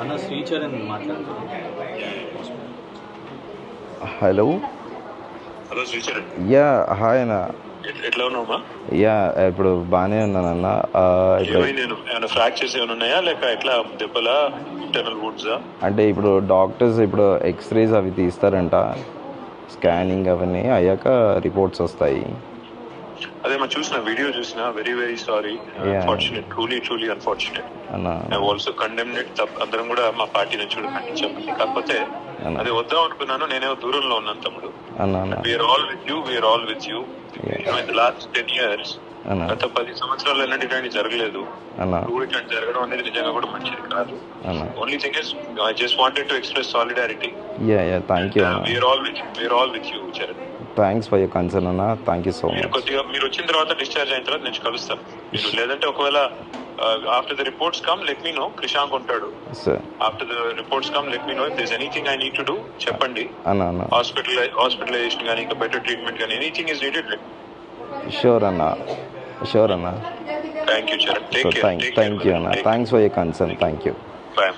అన్న శ్రీచరణ్ మాట్లాడుతున్నాను hello. Hello Sricharan yeah hi అన్న. ఎట్- ఎట్లా ఉన్నావమ్మా యా ఇప్పుడు బాగానే ఉన్నానన్న ఆ, ఇప్పుడు ఏమైంది నేను ఏమైనా ఫ్రాక్చర్స్ ఏమైనా ఉన్నాయా? లేక ఎట్లా? దెబ్బలా? ఇంటర్నల్ వుడ్సా అంటే ఇప్పుడు డాక్టర్స్ ఇప్పుడు ఎక్స్రేస్ అవి తీస్తారంట. స్కానింగ్ అవన్నీ అయ్యాక రిపోర్ట్స్ వస్తాయి. అదే మనం చూసిన వీడియో చూసిన very very sorry. Unfortunate truly truly unfortunate also condemned అందరం కూడా మా పార్టీ నుంచి కూడా ఖండించాము కాకపోతే అదే వద్దాం అనుకున్నాను నేనేమో దూరంలో ఉన్నాను తమ్ముడు. We are all with you we are all with you last ten years గత పది సంవత్సరాలు ఎలాంటి ఇట్లాంటి జరగలేదు. ఇట్లాంటి జరగడం అనేది నిజంగా కూడా మంచిది కాదు. Only thing is I just wanted to express solidarity we are all with we are all with you Charan thanks for your concern అన్న థ్యాంక్ యూ సో మచ్ కొద్దిగా మీరు వచ్చిన తర్వాత డిశ్చార్జ్ అయిన తర్వాత నేను కలుస్తాను. మీరు లేదంటే ఒకవేళ after the reports come let me know Krishank ఉంటాడు. Sir after the reports come let me know if this anything I need to do చెప్పండి. అన్న అన్న హాస్పిటల్ హాస్పిటలైజేషన్ కానీ ఇంకా బెటర్ ట్రీట్మెంట్ కానీ ఎనీథింగ్ ఇస్ నీడెడ్ షూర్ అన్న sure అన్న thank you Charan thank you అన్న thanks for your concern thank you bye